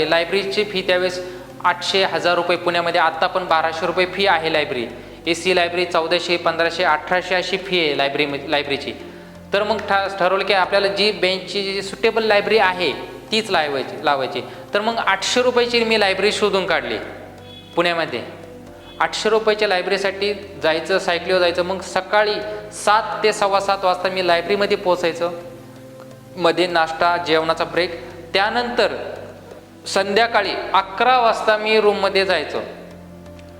लायब्ररीची फी त्यावेळेस आठशे हजार रुपये. पुण्यामध्ये आत्ता पण बाराशे रुपये फी आहे लायब्ररी ए सी लायब्ररी चौदाशे पंधराशे अठराशे अशी फी आहे लायब्ररी लायब्ररीची तर मग ठ ठरवलं की आपल्याला जी बेंचची जी सुटेबल लायब्ररी आहे तीच लावायची लावायची. तर मग आठशे रुपयाची मी लायब्ररी शोधून काढली पुण्यामध्ये. आठशे रुपयाच्या लायब्ररीसाठी जायचं सायकलीवर जायचं मग सकाळी सात ते सव्वा सात वाजता मी लायब्ररीमध्ये पोचायचं मध्ये नाश्ता जेवणाचा ब्रेक त्यानंतर संध्याकाळी अकरा वाजता मी रूममध्ये जायचो.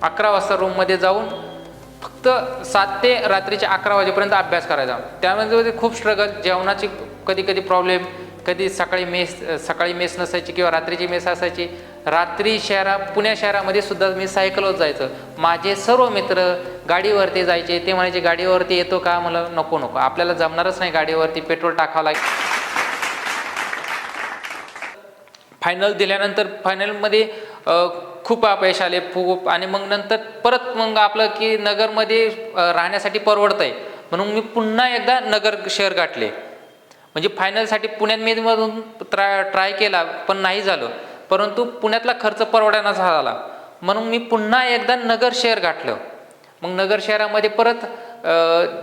अकरा वाजता रूममध्ये जाऊन फक्त सात ते रात्रीच्या अकरा वाजेपर्यंत अभ्यास करायचा. त्यामध्ये खूप स्ट्रगल जेवणाची कधी कधी प्रॉब्लेम कधी सकाळी मेस सकाळी मेस नसायची किंवा रात्रीची मेस असायची. रात्री शहरा पुण्या शहरामध्ये सुद्धा मी सायकलवर जायचं. माझे सर्व मित्र गाडीवरती जायचे. ते म्हणायचे गाडीवरती येतो का? मला नको नको. आपल्याला जमणारच नाही गाडीवरती. पेट्रोल टाकावं लागेल फायनल दिल्यानंतर फायनलमध्ये खूप अपयश आले खूप आणि मग नंतर परत मग आपलं की नगरमध्ये राहण्यासाठी परवडतं आहे म्हणून मी पुन्हा एकदा नगर शहर गाठले. म्हणजे फायनलसाठी पुण्यात मी ट्राय ट्राय केला पण नाही झालं. परंतु पुण्यातला खर्च परवडाना झाला. म्हणून मी पुन्हा एकदा नगर शहर गाठलं. मग नगर शहरामध्ये परत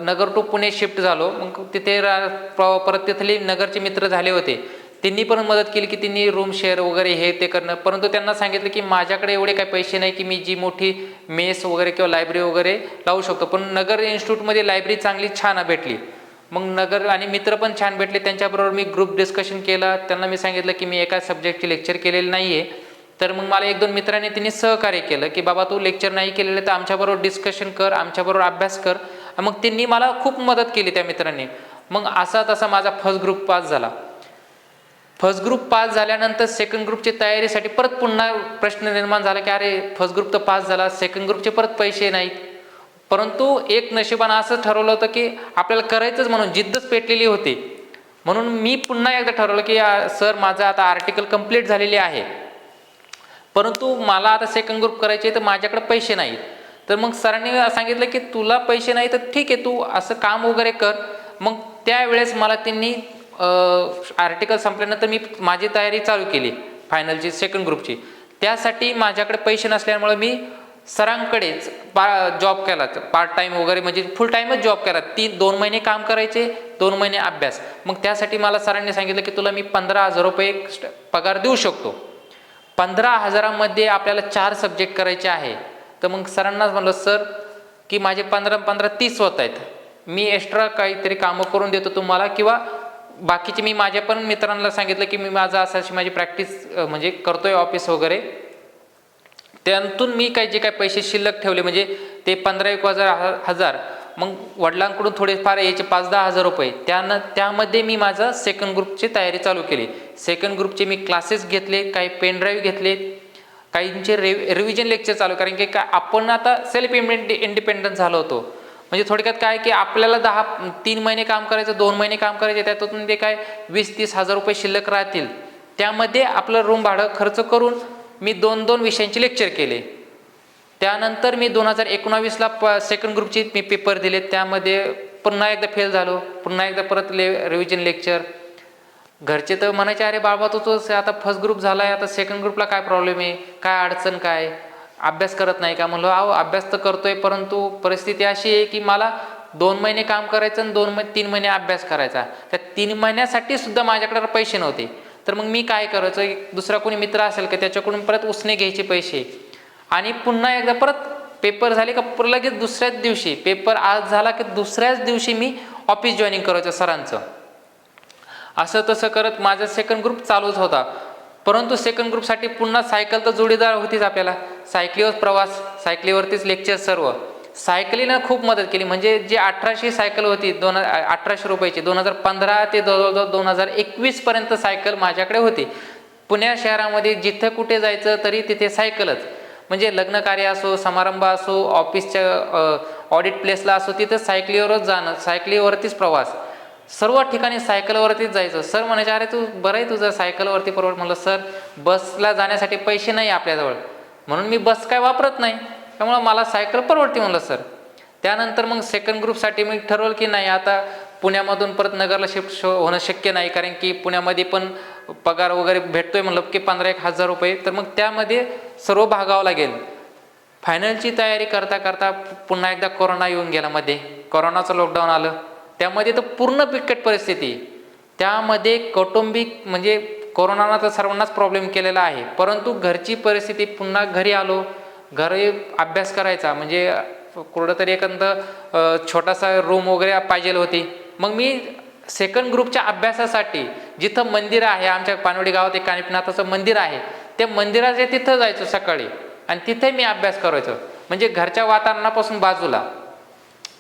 नगर टू पुणे शिफ्ट झालो. मग तिथे रा- परत तिथले नगरचे मित्र झाले होते. त्यांनी पण मदत केली की त्यांनी रूम शेअर वगैरे हे ते करणं. परंतु त्यांना सांगितलं की माझ्याकडे एवढे काही पैसे नाही की मी जी मोठी मेस वगैरे किंवा लायब्ररी वगैरे लावू शकतो. पण नगर इन्स्टिट्यूटमध्ये लायब्ररी चांगली छान भेटली. मग नगर आणि मित्र पण छान भेटले. त्यांच्याबरोबर मी ग्रुप डिस्कशन केलं. त्यांना मी सांगितलं की मी एका सब्जेक्टची लेक्चर केलेलं नाही आहे तर मग मला एक दोन मित्रांनी त्यांनी सहकार्य केलं की बाबा तू लेक्चर नाही केलेलं तर आमच्याबरोबर डिस्कशन कर आमच्याबरोबर अभ्यास कर. मग त्यांनी मला खूप मदत केली त्या मित्रांनी. मग असा तसा माझा फर्स्ट ग्रुप पास झाला. फर्स्ट ग्रुप पास झाल्यानंतर सेकंड ग्रुपची तयारीसाठी परत पुन्हा प्रश्न निर्माण झाला की अरे फर्स्ट ग्रुप तर पास झाला सेकंड ग्रुपचे परत पैसे नाहीत. परंतु एक नशिबानं असं ठरवलं होतं की आपल्याला करायचंच म्हणून जिद्दच पेटलेली होती. म्हणून मी पुन्हा एकदा ठरवलं की सर माझं आता आर्टिकल कंप्लीट झालेले आहे. परंतु मला आता सेकंड ग्रुप करायचे तर माझ्याकडे पैसे नाहीत. तर मग सरांनी सांगितलं की तुला पैसे नाही तर ठीक आहे तू असं काम वगैरे कर. मग त्यावेळेस मला त्यांनी आर्टिकल संपल्यानंतर मी माझी तयारी चालू केली फायनलची सेकंड ग्रुपची त्यासाठी माझ्याकडे पैसे नसल्यामुळे मी सरांकडेच पा जॉब केला. पार्ट टाईम वगैरे म्हणजे फुल टाईमच जॉब केला. तीन दोन महिने काम करायचे दोन महिने अभ्यास. मग त्यासाठी मला सरांनी सांगितलं की तुला मी पंधरा हजार रुपये पगार देऊ शकतो. पंधरा हजारामध्ये आपल्याला चार सब्जेक्ट करायचे आहे. तर मग सरांनाच म्हणलं सर की माझे पंधरा पंधरा तीस होत आहेत. मी एक्स्ट्रा काहीतरी कामं करून देतो तुम्हाला किंवा बाकीचे मी माझ्या पण मित्रांना सांगितलं की मी माझा असं अशी माझी प्रॅक्टिस म्हणजे करतोय ऑफिस वगैरे. त्यातून मी काही जे काही पैसे शिल्लक ठेवले म्हणजे ते पंधरा एक हजार हजार. मग वडिलांकडून थोडेफार यायचे पाच दहा हजार रुपये. त्यानं त्यामध्ये मी माझं सेकंड ग्रुपची तयारी चालू केली. सेकंड ग्रुपचे मी क्लासेस घेतले काही पेनड्राईव्ह घेतले काहींचे रे रिव्हिजन लेक्चर चालू. कारण की काय आपण आता सेल्फ इंडिपेंडंट झालो होतो. म्हणजे थोडक्यात काय की आपल्याला दहा तीन महिने काम करायचं दोन महिने काम करायचे त्यातून ते काय वीस तीस हजार रुपये शिल्लक राहतील. त्यामध्ये आपलं रूम भाडं खर्च करून मी दोन दोन विषयांचे लेक्चर केले. त्यानंतर मी दोन हजार एकोणावीसला प सेकंड ग्रुपचे मी पेपर दिले. त्यामध्ये पुन्हा एकदा फेल झालो. पुन्हा एकदा परत ले रिव्हिजन लेक्चर घरचे तर म्हणायचे अरे बाबा तू तो आता फर्स्ट ग्रुप झाला आहे आता सेकंड ग्रुपला काय प्रॉब्लेम आहे? काय अडचण काय? अभ्यास करत नाही का? म्हणलं अहो अभ्यास तर करतोय परंतु परिस्थिती अशी आहे की मला दोन महिने काम करायचं आणि दोन महिने तीन महिने अभ्यास करायचा. त्या तीन महिन्यासाठी सुद्धा माझ्याकडे पैसे नव्हते. तर मग मी काय करायचं? दुसरा कोणी मित्र असेल का त्याच्याकडून परत उसने घ्यायचे पैसे. आणि पुन्हा एकदा परत पेपर झाले का लगेच दुसऱ्याच दिवशी. पेपर आज झाला की दुसऱ्याच दिवशी मी ऑफिस जॉईनिंग करायचं सरांचं. असं तसं करत माझा सेकंड ग्रुप चालूच होता. परंतु सेकंड ग्रुपसाठी पुन्हा सायकल तर जोडीदार होतीच आपल्याला. सायकलीवर प्रवास सायकलीवरतीच लेक्चर सर्व. सायकलीनं खूप मदत केली. म्हणजे जी अठराशे सायकल होती दोन अठराशे रुपयाची दोन हजार पंधरा ते जवळजवळ दोन हजार एकवीसपर्यंत सायकल माझ्याकडे होती. पुण्या शहरामध्ये जिथं कुठे जायचं तरी तिथे सायकलच म्हणजे लग्न कार्य असो समारंभ असो ऑफिसच्या ऑडिट प्लेसला असो तिथं सायकलीवरच जाणं सायकलीवरतीच प्रवास. सर्व ठिकाणी सायकलवरतीच जायचं. सर म्हणायचे अरे तू बरं आहे तुझं सायकलवरती परवड. म्हणलं सर बसला जाण्यासाठी पैसे नाही आपल्याजवळ. म्हणून मी बस काय वापरत नाही. त्यामुळं मला सायकल परवडते म्हणलं सर. त्यानंतर मग सेकंड ग्रुपसाठी मी ठरवलं की नाही आता पुण्यामधून परत नगरला शिफ्ट होणं शक्य नाही कारण की पुण्यामध्ये पण पगार वगैरे भेटतोय म्हणलं की पंधरा एक हजार रुपये. तर मग त्यामध्ये सर्व भागावं लागेल. फायनलची तयारी करता करता पुन्हा एकदा कोरोना येऊन गेला मध्ये. कोरोनाचं लॉकडाऊन आलं. त्यामध्ये तर पूर्ण बिकट परिस्थिती. त्यामध्ये कौटुंबिक म्हणजे कोरोनानं तर सर्वांनाच प्रॉब्लेम केलेला आहे. परंतु घरची परिस्थिती पुन्हा घरी आलो घरी अभ्यास करायचा म्हणजे कुठंतरी तरी एखाद छोटासा रूम वगैरे पाहिजे होती. मग मी सेकंड ग्रुपच्या अभ्यासासाठी जिथं मंदिर आहे आमच्या पानवडी गावात एक कानिपनाथाचं मंदिर आहे त्या मंदिराच्या तिथं जायचो सकाळी. आणि तिथे मी अभ्यास करायचो. म्हणजे घरच्या वातावरणापासून बाजूला.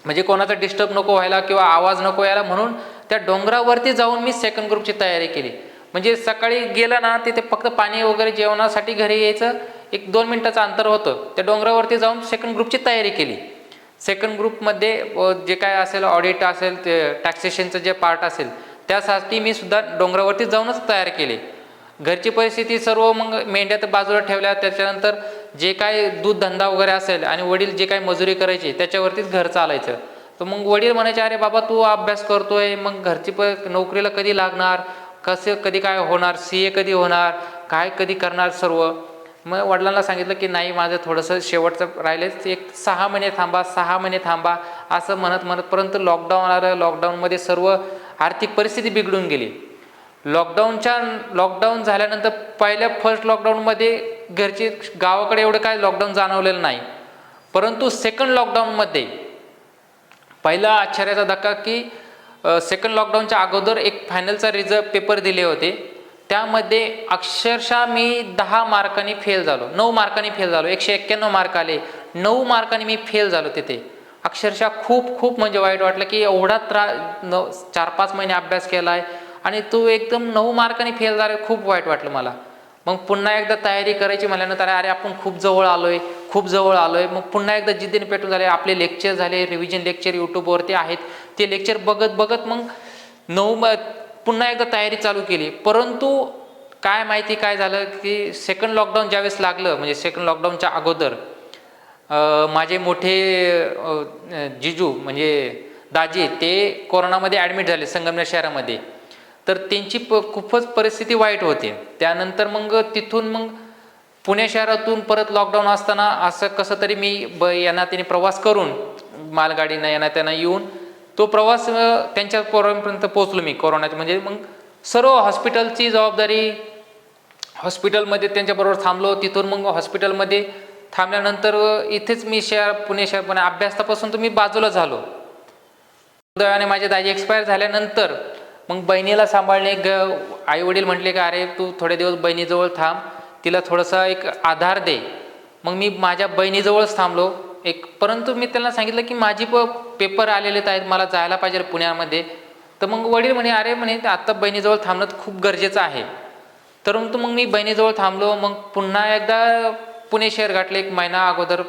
म्हणजे कोणाचा डिस्टर्ब नको व्हायला किंवा आवाज नको यायला म्हणून त्या डोंगरावरती जाऊन मी सेकंड ग्रुपची तयारी केली. म्हणजे सकाळी गेलं ना तिथे फक्त पाणी वगैरे जेवणासाठी घरी यायचं एक दोन मिनटाचं अंतर होतं. त्या डोंगरावरती जाऊन सेकंड ग्रुपची तयारी केली. सेकंड ग्रुपमध्ये जे काय असेल ऑडिट असेल ते टॅक्सेशनचं जे पार्ट असेल त्यासाठी मी सुद्धा डोंगरावरती जाऊनच तयार केले. घरची परिस्थिती सर्व मग मेंढ्या तर बाजूला ठेवल्या त्याच्यानंतर जे काय दूध धंदा वगैरे असेल आणि वडील जे काय मजुरी करायची त्याच्यावरतीच घर चालायचं. तर मग वडील म्हणायचे अरे बाबा तू अभ्यास करतोय मग घरची प नोकरीला कधी लागणार? कसं कधी काय होणार? सी ए कधी होणार? काय कधी करणार सर्व? मग वडिलांना सांगितलं की नाही माझं थोडंसं शेवटचं राहिलेच एक सहा महिने थांबा सहा महिने थांबा असं म्हणत म्हणत परंतु लॉकडाऊन आलं लॉकडाऊनमध्ये सर्व आर्थिक परिस्थिती बिघडून गेली. लॉकडाऊनच्या लॉकडाऊन झाल्यानंतर पहिल्या फर्स्ट लॉकडाऊनमध्ये घरचे गावाकडे एवढं काय लॉकडाऊन जाणवलेलं नाही. परंतु सेकंड लॉकडाऊनमध्ये पहिला आश्चर्याचा धक्का की सेकंड लॉकडाऊनच्या अगोदर एक फायनलचा रिझल्ट पेपर दिले होते. त्यामध्ये अक्षरशः मी दहा मार्कांनी फेल झालो. नऊ मार्कांनी फेल झालो. एकशे एक्क्याण्णव मार्क आले. नऊ मार्कांनी मी फेल झालो तिथे. अक्षरशः खूप खूप म्हणजे वाईट वाटलं की एवढा त्रास न चार पाच महिने अभ्यास केला आहे आणि तू एकदम नऊ मार्कांनी फेल झाला खूप वाईट वाटलं मला. मग पुन्हा एकदा तयारी करायची म्हटल्यानंतर अरे आपण खूप जवळ आलोय खूप जवळ आलोय. मग पुन्हा एकदा जिद्दीने पेटून झाले आपले लेक्चर झाले रिव्हिजन लेक्चर यूट्यूबवरती आहेत. ते लेक्चर बघत बघत मग नऊ म पुन्हा एकदा तयारी चालू केली. परंतु काय माहिती काय झालं की सेकंड लॉकडाऊन ज्यावेळेस लागलं म्हणजे सेकंड लॉकडाऊनच्या अगोदर माझे मोठे जिजू म्हणजे दाजी ते कोरोनामध्ये ॲडमिट झाले संगमनेर शहरामध्ये. तर त्यांची प खूपच परिस्थिती वाईट होते. त्यानंतर मग तिथून मग पुणे शहरातून परत लॉकडाऊन असताना असं कसं तरी मी ब यांना त्यांनी प्रवास करून मालगाडीनं यांना त्यांना येऊन तो प्रवास त्यांच्या पोरांपर्यंत पोहोचलो मी कोरोनाच्या. म्हणजे मग सर्व हॉस्पिटलची जबाबदारी हॉस्पिटलमध्ये त्यांच्याबरोबर थांबलो. तिथून मग हॉस्पिटलमध्ये थांबल्यानंतर इथेच मी शहर पुणे शहर पुणे अभ्यासापासून तर मी बाजूला झालो. दयाने माझे दाजी एक्सपायर झाल्यानंतर मग बहिणीला सांभाळणे ग आई वडील म्हटले की अरे तू थोडे दिवस बहिणीजवळ थांब तिला थोडासा एक आधार दे. मग मी माझ्या बहिणीजवळच थांबलो. एक परंतु मी त्यांना सांगितलं की माझी प पेपर आलेलेत आहेत मला जायला पाहिजे पुण्यामध्ये. तर मग वडील म्हणे अरे म्हणे आत्ता बहिणीजवळ थांबणं खूप गरजेचं आहे. तर मग मी बहिणीजवळ थांबलो. मग पुन्हा एकदा पुणे शहर गाठले. एक महिना अगोदर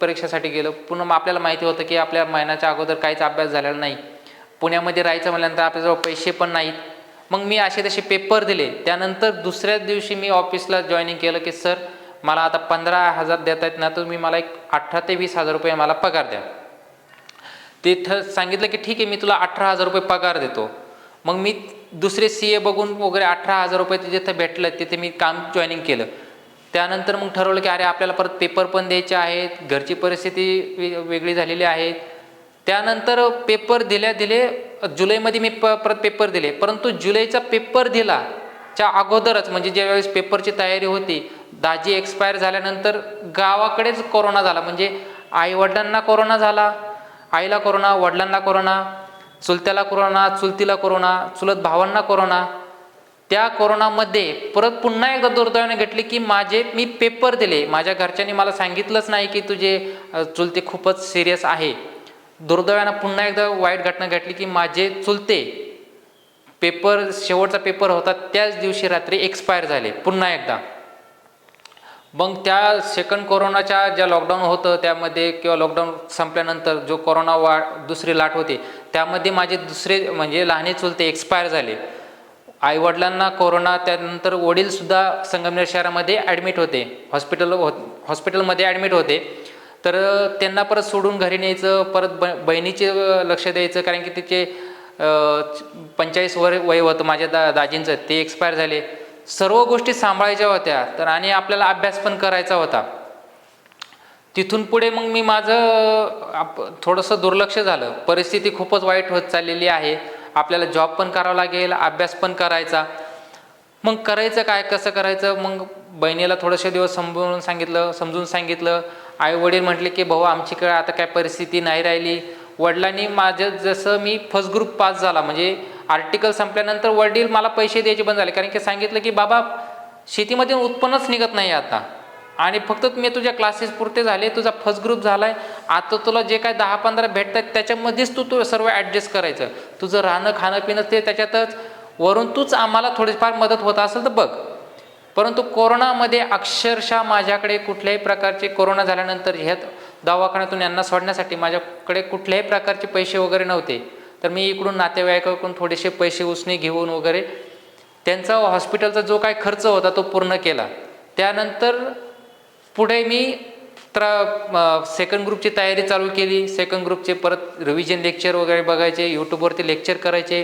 परीक्षेसाठी गेलो. पुन्हा मग आपल्याला माहिती होतं की आपल्या महिन्याच्या अगोदर काहीच अभ्यास झालेला नाही. पुण्यामध्ये राहायचं म्हटल्यानंतर आपल्याजवळ पैसे पण नाहीत. मग मी असे तसे पेपर दिले. त्यानंतर दुसऱ्याच दिवशी मी ऑफिसला जॉईनिंग केलं की सर मला आता पंधरा हजार देत आहेत ना तुम्ही मला एक अठरा ते वीस हजार रुपये मला पगार द्या. तिथं सांगितलं की ठीक आहे मी तुला अठरा हजार रुपये पगार देतो. मग मी दुसरे सी ए बघून वगैरे अठरा हजार रुपये जिथं भेटलं तिथे मी काम जॉईनिंग केलं. त्यानंतर मग ठरवलं की अरे आपल्याला परत पेपर पण द्यायचे आहेत घरची परिस्थिती वेगळी झालेली आहे त्यानंतर पेपर दिल्या दिले जुलैमध्ये मी प परत पेपर दिले. परंतु जुलैचा पेपर दिला च्या अगोदरच म्हणजे ज्यावेळेस पेपरची तयारी होती दाजी एक्सपायर झाल्यानंतर गावाकडेच कोरोना झाला. म्हणजे आईवडिलांना कोरोना झाला आईला कोरोना वडिलांना कोरोना चुलत्याला कोरोना चुलतीला कोरोना चुलत भावांना कोरोना. त्या कोरोनामध्ये परत पुन्हा एकदा दुर्दैवाने घेतले की माझे मी पेपर दिले. माझ्या घरच्यांनी मला सांगितलंच नाही की तुझे चुलते खूपच सिरियस आहे. दुर्दैवानं पुन्हा एकदा वाईट घटना घडली की माझे चुलते पेपर शेवटचा पेपर होता त्याच दिवशी रात्री एक्सपायर झाले पुन्हा एकदा. मग त्या सेकंड कोरोनाच्या ज्या लॉकडाऊन होतं त्यामध्ये किंवा लॉकडाऊन संपल्यानंतर जो कोरोना वा दुसरी लाट होती त्यामध्ये माझे दुसरे म्हणजे लहाने चुलते एक्सपायर झाले. आईवडिलांना कोरोना त्यानंतर वडीलसुद्धा संगमनेर शहरामध्ये ॲडमिट होते हॉस्पिटल हो हॉस्पिटलमध्ये ॲडमिट होते. तर त्यांना परत सोडून घरी न्यायचं परत ब बहिणीचे लक्ष द्यायचं कारण की तिचे पंचेचाळीस वर वय होतं माझ्या दा दाजींचं ते एक्सपायर झाले. सर्व गोष्टी सांभाळायच्या होत्या तर आणि आपल्याला अभ्यास पण करायचा होता. तिथून पुढे मग मी माझं आप थोडंसं दुर्लक्ष झालं. परिस्थिती खूपच वाईट होत चाललेली आहे. आपल्याला जॉब पण करावा लागेल अभ्यास पण करायचा. मग करायचं काय कसं करायचं? मग बहिणीला थोडेसे दिवस समजून सांगितलं समजून सांगितलं. आई वडील म्हटले की भाऊ आमच्याकडे आता काय परिस्थिती नाही राहिली. वडिलांनी माझं जसं मी फर्स्ट ग्रुप पास झाला म्हणजे आर्टिकल संपल्यानंतर वडील मला पैसे द्यायचे बंद झाले. कारण की सांगितलं की बाबा शेतीमध्ये उत्पन्नच निघत नाही आता. आणि फक्त मी तुझ्या क्लासेस पुरते झाले तुझा फर्स्ट ग्रुप झालाय. आता तुला जे काय दहा पंधरा भेटतात त्याच्यामध्येच तू तू सर्व ॲडजस्ट करायचं. तुझं राहणं खाणं पिणं ते त्याच्यातच. वरून तूच आम्हाला थोडीफार मदत होत असेल तर बघ. परंतु कोरोनामध्ये अक्षरशः माझ्याकडे कुठल्याही प्रकारचे कोरोना झाल्यानंतर ह्यात दवाखान्यातून यांना सोडण्यासाठी माझ्याकडे कुठल्याही प्रकारचे पैसे वगैरे नव्हते. तर मी इकडून नातेवाईकाकडून थोडेसे पैसे उसने घेऊन वगैरे त्यांचा हॉस्पिटलचा जो काय खर्च होता तो पूर्ण केला. त्यानंतर पुढे मी तर सेकंड ग्रुपची तयारी चालू केली. सेकंड ग्रुपचे परत रिव्हिजन लेक्चर वगैरे बघायचे यूट्यूबवरती लेक्चर करायचे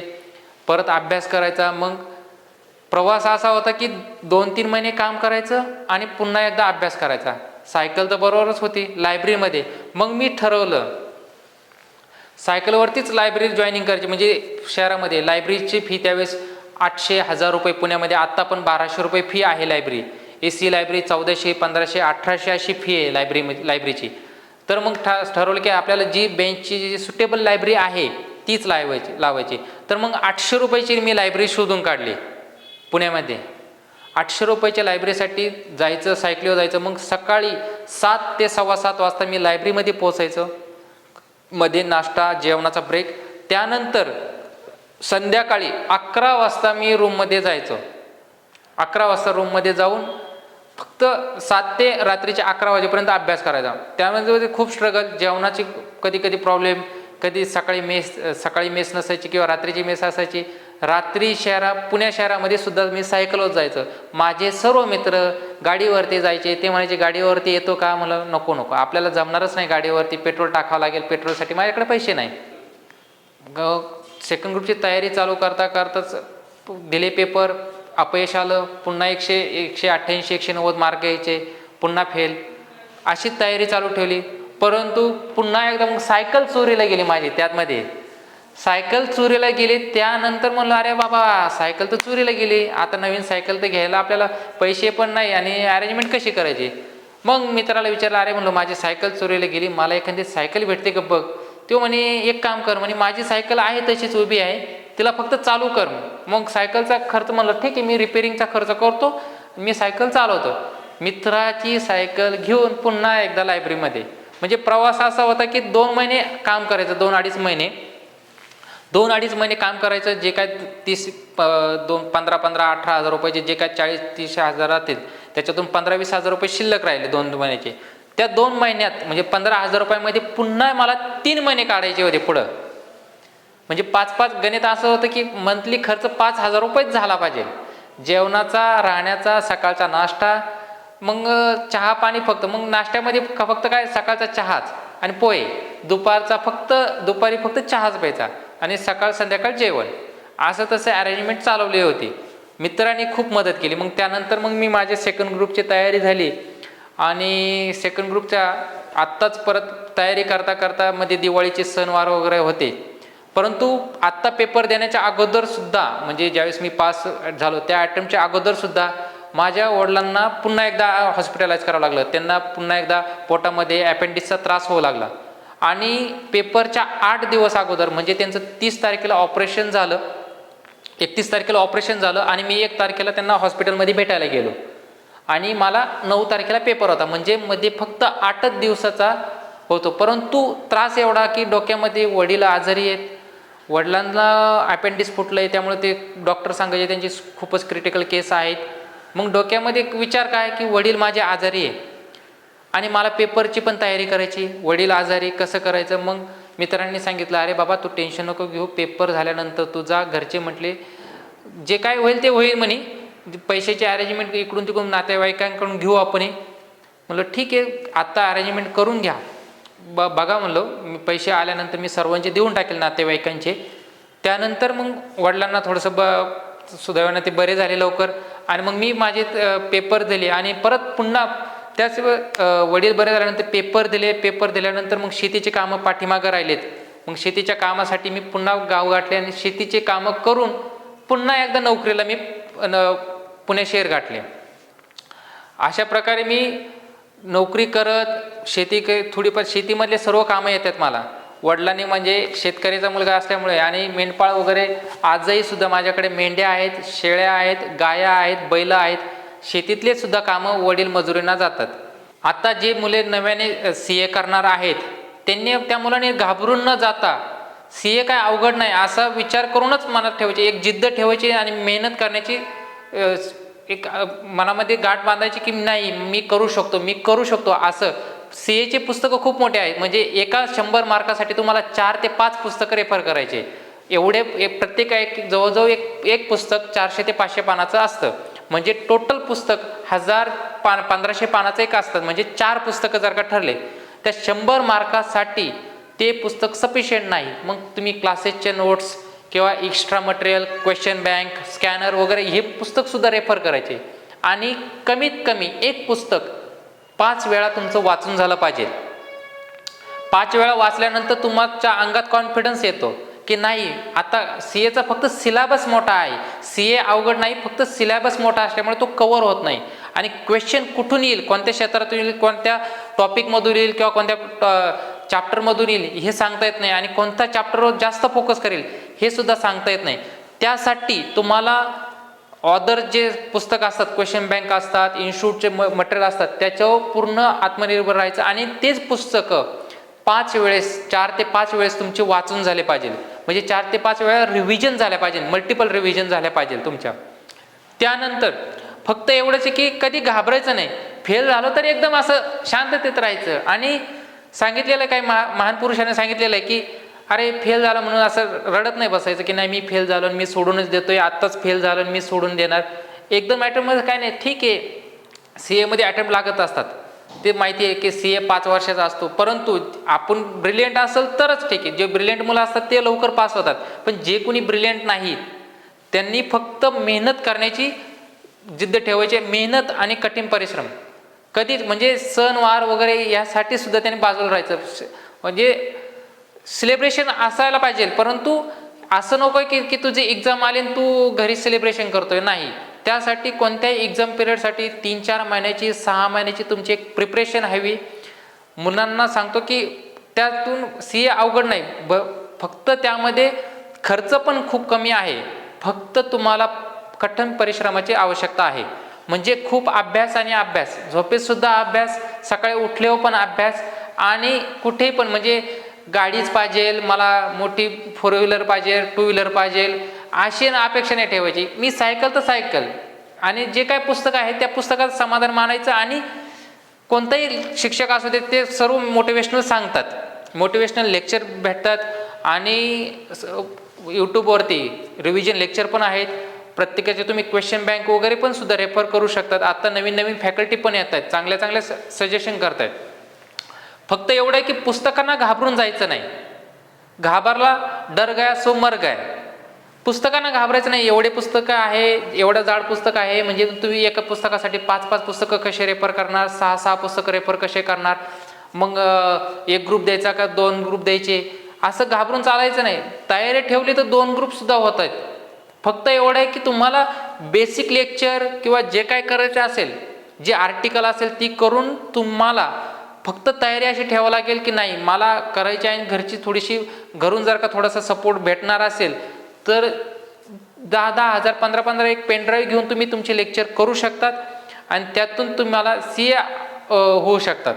परत अभ्यास करायचा. मग प्रवास असा होता की दोन तीन महिने काम करायचं आणि पुन्हा एकदा अभ्यास करायचा. सायकल तर बरोबरच होती लायब्ररीमध्ये मग मी ठरवलं सायकलवरतीच लायब्ररी जॉईनिंग करायची. म्हणजे शहरामध्ये लायब्ररीची फी त्यावेळेस आठशे हजार रुपये. पुण्यामध्ये आत्ता पण बाराशे रुपये फी आहे लायब्ररी ए सी लायब्ररी चौदाशे पंधराशे अठराशे अशी फी आहे लायब्ररीमध्ये लायब्ररीची तर मग ठ ठरवलं की आपल्याला जी बेंचची जी सुटेबल लायब्ररी आहे तीच लावायची लावायची. तर मग आठशे रुपयाची मी लायब्ररी शोधून काढली. पुण्यामध्ये. आठशे रुपयाच्या लायब्ररीसाठी जायचं सायकलीवर जायचं. मग सकाळी सात ते सव्वा सात वाजता मी लायब्ररीमध्ये पोचायचं मध्ये नाश्ता जेवणाचा ब्रेक त्यानंतर संध्याकाळी अकरा वाजता मी रूममध्ये जायचो. अकरा वाजता रूममध्ये जाऊन फक्त सात ते रात्रीचे अकरा वाजेपर्यंत अभ्यास करायचा. त्यामध्ये खूप स्ट्रगल जेवणाची कधी कधी प्रॉब्लेम कधी सकाळी मेस सकाळी मेस नसायची किंवा रात्रीची मेस असायची. रात्री शहरा पुण्या शहरामध्ये सुद्धा मी सायकलवर जायचं. माझे सर्व मित्र गाडीवरती जायचे. ते म्हणायचे गाडीवरती येतो का? मला नको नको. आपल्याला जमणारच नाही गाडीवरती. पेट्रोल टाकावं लागेल. पेट्रोलसाठी माझ्याकडे पैसे नाही. सेकंड ग्रुपची तयारी चालू करता करताच दिले पेपर अपयश आलं. पुन्हा एकशे एकशे अठ्ठ्याऐंशी एकशे नव्वद मार्क यायचे पुन्हा फेल अशी तयारी चालू ठेवली. परंतु पुन्हा एकदा मग सायकल चोरीला गेली माझी त्यातमध्ये. सायकल चोरीला गेली त्यानंतर म्हणलं अरे बाबा सायकल तर चोरीला गेली. आता नवीन सायकल तर घ्यायला आपल्याला पैसे पण नाही आणि अरेंजमेंट कशी करायची? मग मित्राला विचारलं अरे म्हणलं माझी सायकल चोरीला गेली मला एखादी सायकल भेटते का बघ? तो म्हणे एक काम कर म्हणे माझी सायकल आहे तशीच उभी आहे तिला फक्त चालू कर मग सायकलचा खर्च म्हणलं ठीक आहे मी रिपेरिंगचा खर्च करतो मी सायकल चालवतो. मित्राची सायकल घेऊन पुन्हा एकदा लायब्ररीमध्ये म्हणजे प्रवास असा होता की दोन महिने काम करायचं दोन अडीच महिने. दोन अडीच महिने काम करायचं जे काय तीस प दोन पंधरा पंधरा अठरा हजार रुपयाचे जे काय चाळीस तीस हजार राहतील त्याच्यातून पंधरा वीस हजार रुपये शिल्लक राहिले दोन महिन्याचे. त्या दोन महिन्यात म्हणजे पंधरा हजार रुपयामध्ये पुन्हा मला तीन महिने काढायचे होते पुढं. म्हणजे पाच पाच गणित असं होतं की मंथली खर्च पाच हजार रुपयेच झाला पाहिजे. जेवणाचा राहण्याचा सकाळचा नाश्ता मग चहा पाणी फक्त मग नाश्त्यामध्ये फक्त काय? सकाळचा चहाच आणि पोहे. दुपारचा फक्त दुपारी फक्त चहाच प्यायचा. आणि सकाळ संध्याकाळ जेवण. असं तसं अरेंजमेंट चालवली होती. मित्रांनी खूप मदत केली. मग त्यानंतर मग मी माझ्या सेकंड ग्रुपची तयारी झाली. आणि सेकंड ग्रुपच्या आत्ताच परत तयारी करता करता मध्ये दिवाळीचे सणवार वगैरे होते. परंतु आत्ता पेपर देण्याच्या अगोदरसुद्धा म्हणजे ज्यावेळेस मी पास झालो त्या अटेम्प्टच्या अगोदरसुद्धा माझ्या वडिलांना पुन्हा एकदा हॉस्पिटलाइज करावं लागलं. त्यांना पुन्हा एकदा पोटामध्ये अपेंडिक्सचा त्रास होऊ लागला. आणि पेपरच्या आठ दिवस अगोदर म्हणजे त्यांचं तीस तारखेला ऑपरेशन झालं एकतीस तारखेला ऑपरेशन झालं आणि मी एक तारखेला त्यांना हॉस्पिटलमध्ये भेटायला गेलो. आणि मला नऊ तारखेला पेपर होता म्हणजे मध्ये फक्त आठच दिवसाचा होतो. परंतु त्रास एवढा की डोक्यामध्ये वडील आजारी आहेत. वडिलांना अपेंडिक्स फुटलं आहे त्यामुळे ते डॉक्टर सांगायचे त्यांची खूपच क्रिटिकल केस आहेत. मग डोक्यामध्ये एक विचार काय की वडील माझे आजारी आहे आणि मला पेपरची पण तयारी करायची वडील आजारी कसं करायचं? मग मित्रांनी सांगितलं अरे बाबा तू टेन्शन नको घेऊ पेपर झाल्यानंतर तू जा घरचे म्हटले जे काय होईल ते होईल म्हणे. पैशाची अरेंजमेंट इकडून तिकडून नातेवाईकांकडून घेऊ आपण म्हणलं ठीक आहे आत्ता अरेंजमेंट करून घ्या. ब बघा म्हणलं मी पैसे आल्यानंतर मी सर्वांचे देऊन टाकेल नातेवाईकांचे. त्यानंतर मग वडिलांना थोडंसं ब सुदैवानं ते बरे झाले लवकर. आणि मग मी माझे पेपर दिले आणि परत पुन्हा त्याच वडील बरे झाल्यानंतर पेपर दिले पेपर दिल्यानंतर मग शेतीचे कामं पाठीमागं राहिलेत. मग शेतीच्या कामासाठी मी पुन्हा गाव गाठले आणि शेतीचे कामं करून पुन्हा एकदा नोकरीला मी न- पुणे शहर गाठले. अशा प्रकारे मी नोकरी करत शेती क थोडीफार शेतीमधले सर्व कामं येतात मला. वडिलांनी म्हणजे शेतकरीचा मुलगा असल्यामुळे आणि मेंढपाळ वगैरे आजही सुद्धा माझ्याकडे मेंढ्या आहेत शेळ्या आहेत गाया आहेत बैलं आहेत. शेतीतले सुद्धा कामं वडील मजुरींना जातात. आता जे मुले नव्याने सी ए करणार आहेत त्यांनी त्या मुलांनी घाबरून न जाता सी ए काय अवघड नाही असा विचार करूनच मनात ठेवायचे एक जिद्द ठेवायची आणि मेहनत करण्याची एक मनामध्ये गाठ बांधायची की नाही मी करू शकतो मी करू शकतो असं. सी एचे पुस्तकं खूप मोठे आहेत म्हणजे एका शंभर मार्कासाठी तुम्हाला चार ते पाच पुस्तकं रेफर करायचे. एवढे एक प्रत्येक एक जवळजवळ एक एक पुस्तक चारशे ते पाचशे पानाचं असतं. म्हणजे टोटल पुस्तक हजार पान पंधराशे पानाचं एक असतात. म्हणजे चार पुस्तकं जर का ठरले त्या शंभर मार्कासाठी ते पुस्तक सफिशियंट नाही. मग तुम्ही क्लासेसचे नोट्स किंवा extra material question bank scanner वगैरे हे पुस्तकसुद्धा रेफर करायचे. आणि कमीत कमी एक पुस्तक पाच वेळा तुमचं वाचून झालं पाहिजे. पाच वेळा वाचल्यानंतर तुमच्या अंगात कॉन्फिडन्स येतो. की नाही आता सी एचा फक्त सिलेबस मोठा आहे. सी ए अवघड नाही फक्त सिलेबस मोठा असल्यामुळे तो कवर होत नाही. आणि क्वेश्चन कुठून येईल कोणत्या क्षेत्रातून येईल कोणत्या टॉपिकमधून येईल किंवा कोणत्या चॅप्टरमधून येईल हे सांगता येत नाही. आणि कोणत्या चॅप्टरवर जास्त फोकस करेल हे सुद्धा सांगता येत नाही. त्यासाठी तुम्हाला ऑदर जे पुस्तक असतात क्वेश्चन बँक असतात इन्स्टिट्यूटचे म मटेरियल असतात त्याच्यावर पूर्ण आत्मनिर्भर राहायचं. आणि तेच पुस्तकं पाच वेळेस चार ते पाच वेळेस तुमचे वाचून झाले पाहिजे. म्हणजे चार ते पाच वेळा रिव्हिजन झाल्या पाहिजे. मल्टिपल रिव्हिजन झाल्या पाहिजे तुमच्या. त्यानंतर फक्त एवढंच आहे की कधी घाबरायचं नाही. फेल झालं तर एकदम असं शांततेत राहायचं. आणि सांगितलेलं आहे काही महा महान पुरुषाने सांगितलेलं आहे की अरे फेल झालं म्हणून असं रडत नाही बसायचं की नाही मी फेल झालो आणि मी सोडूनच देतोय. आत्ताच फेल झालो आणि मी सोडून देणार. एकदम ॲटममध्ये काय नाही. ठीक आहे. सी एमध्ये अटेम्प्ट लागत असतात. ते माहिती आहे की सी ए पाच वर्षाचा असतो. परंतु आपण ब्रिलियंट असेल तरच ठीक आहे. जे ब्रिलियंट मुलं असतात ते लवकर पास होतात. पण जे कोणी ब्रिलियंट नाही त्यांनी फक्त मेहनत करण्याची जिद्द ठेवायची मेहनत आणि कठीण परिश्रम. कधीच म्हणजे सणवार वगैरे यासाठी सुद्धा त्यांनी बाजूला राहायचं. म्हणजे सेलिब्रेशन असायला पाहिजे. परंतु असं नको की की तुझी एक्झाम आली आणि तू घरी सेलिब्रेशन करतोय. नाही. त्यासाठी कोणत्याही एक्झाम पिरियडसाठी तीन चार महिन्याची सहा महिन्याची तुमची एक प्रिपरेशन हवी. मुलांना सांगतो की त्यातून सी ए अवघड नाही. ब फक्त त्यामध्ये खर्च पण खूप कमी आहे. फक्त तुम्हाला कठीण परिश्रमाची आवश्यकता आहे. म्हणजे खूप अभ्यास आणि अभ्यास. झोपेतसुद्धा अभ्यास सकाळी उठल्यावर पण अभ्यास आणि कुठेही पण म्हणजे गाडीच पाहिजे मला मोठी फोर व्हीलर पाहिजे टू व्हीलर पाहिजे अशी ना अपेक्षा नाही ठेवायची. मी सायकल तर सायकल आणि जे काय पुस्तक आहे त्या पुस्तकात समाधान मानायचं आणि कोणताही शिक्षक असू दे ते सर्व मोटिवेशनल सांगतात. मोटिवेशनल लेक्चर भेटतात आणि यूट्यूबवरती रिव्हिजन लेक्चर पण आहेत. प्रत्येकाचे तुम्ही क्वेश्चन बँक वगैरे पण सुद्धा रेफर करू शकतात. आता नवीन नवीन फॅकल्टी पण येत आहेत. चांगल्या चांगल्या सजेशन करतायत. फक्त एवढं आहे की पुस्तकांना घाबरून जायचं नाही. घाबरला डर गया सो मर गया पुस्तकांना घाबरायचं नाही. एवढे पुस्तकं आहे एवढं जाड पुस्तक आहे. म्हणजे तुम्ही एका पुस्तकासाठी पाच पाच पुस्तकं कसे रेफर करणार? सहा सहा पुस्तकं रेफर कसे करणार? मग एक ग्रुप द्यायचा का? दोन ग्रुप द्यायचे. असं घाबरून चालायचं नाही. तयारी ठेवली तर दोन ग्रुपसुद्धा होत आहेत. फक्त एवढं आहे की तुम्हाला बेसिक लेक्चर किंवा जे काय करायचं असेल जे आर्टिकल असेल ती करून तुम्हाला फक्त तयारी अशी ठेवावं लागेल की नाही मला करायची आहे घरची थोडीशी घरून जर का थोडासा सपोर्ट भेटणार असेल तर दहा दहा हजार पंधरा पंधरा एक पेनड्राईव्ह घेऊन तुम्ही तुमचे लेक्चर करू शकतात आणि त्यातून तुम्हाला सी ए होऊ शकतात.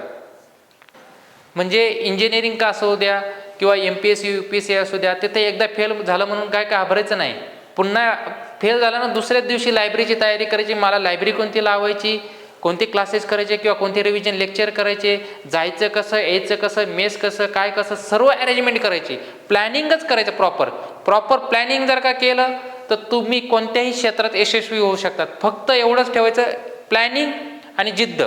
म्हणजे इंजिनिअरिंग का असू द्या किंवा M P S U P S C असू द्या तिथे एकदा फेल झालं म्हणून काय घाबरायचं नाही. पुन्हा फेल झालं ना दुसऱ्याच दिवशी लायब्ररीची तयारी करायची मला लायब्ररी कोणती लावायची? कोणते क्लासेस करायचे किंवा कोणते रिव्हिजन लेक्चर करायचे जायचं कसं यायचं कसं मेस कसं काय कसं सर्व अरेंजमेंट करायची. प्लॅनिंगच करायचं प्रॉपर प्रॉपर प्लॅनिंग जर का केलं तर तुम्ही कोणत्याही क्षेत्रात यशस्वी होऊ शकतात. फक्त एवढंच ठेवायचं प्लॅनिंग आणि जिद्द.